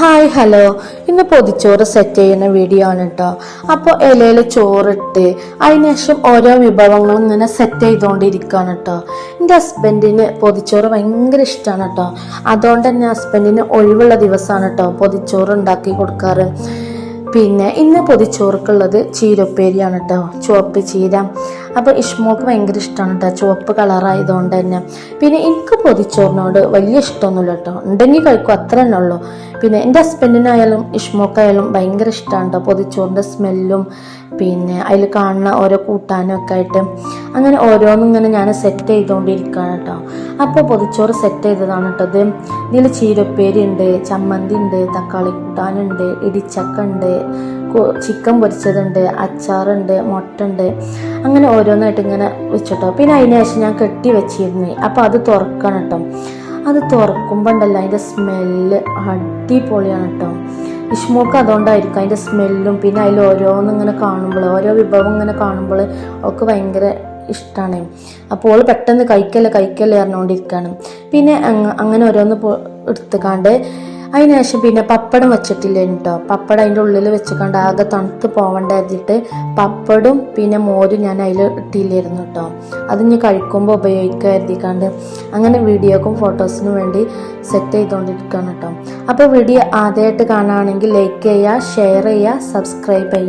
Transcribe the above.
Hi hello. ഇന്ന് പൊതിച്ചോറ് set ചെയ്യുന്ന വീഡിയോ ആണ് കേട്ടോ അപ്പോൾ ഇലയിൽ ചോറിട്ട് അതിനുശേഷം ഓരോ വിഭവങ്ങളും ഇങ്ങനെ സെറ്റ് ചെയ്തുകൊണ്ടിരിക്കുകയാണ് കേട്ടോ എന്റെ ഹസ്ബൻഡിന് പൊതിച്ചോറ് ഭയങ്കര ഇഷ്ടമാണ് കേട്ടോ അതുകൊണ്ട് തന്നെ ഹസ്ബൻഡിന് ഒഴിവുള്ള ദിവസമാണ് കേട്ടോ പൊതിച്ചോറ് ഉണ്ടാക്കി കൊടുക്കാറ്. പിന്നെ ഇന്ന് പൊതിച്ചോറുക്കുള്ളത് ചീരപ്പേരിയാണ് കേട്ടോ ചുവപ്പ് ചീര. അപ്പോൾ ഇഷ്മോക്ക് ഭയങ്കര ഇഷ്ടമാണ് കേട്ടോ ചുവപ്പ് കളറായതുകൊണ്ട് തന്നെ. പിന്നെ എനിക്ക് പൊതിച്ചോറിനോട് വലിയ ഇഷ്ടമൊന്നുമില്ല കേട്ടോ ഉണ്ടെങ്കിൽ കഴിക്കും അത്ര തന്നെ ഉള്ളൂ. പിന്നെ എന്റെ ഹസ്ബൻഡിനായാലും ഇഷ്മോക്കായാലും ഭയങ്കര ഇഷ്ടമാണ് കേട്ടോ പൊതിച്ചോറിന്റെ സ്മെല്ലും പിന്നെ അതിൽ കാണുന്ന ഓരോ കൂട്ടാനും ഒക്കെ ആയിട്ട് അങ്ങനെ ഓരോന്നും ഇങ്ങനെ ഞാൻ സെറ്റ് ചെയ്തുകൊണ്ടിരിക്കുകയാണ് കേട്ടോ അപ്പോൾ പൊതിച്ചോറ് സെറ്റ് ചെയ്തതാണ് കേട്ടോ ഇത്. ഇതിൽ ചീരപ്പേരി ഉണ്ട് ചമ്മന്തി ഉണ്ട് തക്കാളി കൂട്ടാനുണ്ട് ഇടിച്ചക്ക ഉണ്ട് ചിക്കൻ പൊരിച്ചതുണ്ട് അച്ചാറുണ്ട് മുട്ട ഉണ്ട് അങ്ങനെ ഓരോന്നായിട്ട് ഇങ്ങനെ വെച്ചിട്ടോ. പിന്നെ അതിന് ശേഷം ഞാൻ കെട്ടി വെച്ചിരുന്നു. അപ്പോൾ അത് തുറക്കണം കേട്ടോ അത് തുറക്കുമ്പോണ്ടല്ലോ അതിന്റെ സ്മെല്ല് അടിപൊളിയാണ് കേട്ടോ ഇഷ്മോക്ക് അതുകൊണ്ടായിരിക്കും അതിന്റെ സ്മെല്ലും പിന്നെ അതിൽ ഓരോന്നിങ്ങനെ കാണുമ്പോൾ ഓരോ വിഭവം ഇങ്ങനെ കാണുമ്പോൾ ഒക്കെ ഭയങ്കര ഇഷ്ടമാണ് അപ്പോൾ ഓൾ പെട്ടെന്ന് കഴിക്കല്ലേ കഴിക്കല്ലേ അറിഞ്ഞുകൊണ്ടിരിക്കുകയാണ് പിന്നെ അങ്ങ- അങ്ങനെ ഓരോന്ന് എടുത്തുകാണ്ട് അതിന് ശേഷം പിന്നെ പപ്പടം വെച്ചിട്ടില്ല കേട്ടോ പപ്പടം അതിന്റെ ഉള്ളിൽ വെച്ചുകൊണ്ട് ആകെ തണുത്ത് പോവണ്ട കരുതിയിട്ട് പപ്പടും പിന്നെ മോരും ഞാൻ അതിൽ ഇട്ടില്ലായിരുന്നു കേട്ടോ അത് ഇനി കഴിക്കുമ്പോൾ ഉപയോഗിക്കുക അങ്ങനെ വീഡിയോക്കും ഫോട്ടോസിനും വേണ്ടി സെറ്റ് ചെയ്തുകൊണ്ടിരിക്കുകയാണ് കേട്ടോ അപ്പോൾ വീഡിയോ ആദ്യമായിട്ട് കാണുകയാണെങ്കിൽ ലൈക്ക് ചെയ്യുക ഷെയർ ചെയ്യുക സബ്സ്ക്രൈബ് ചെയ്യുക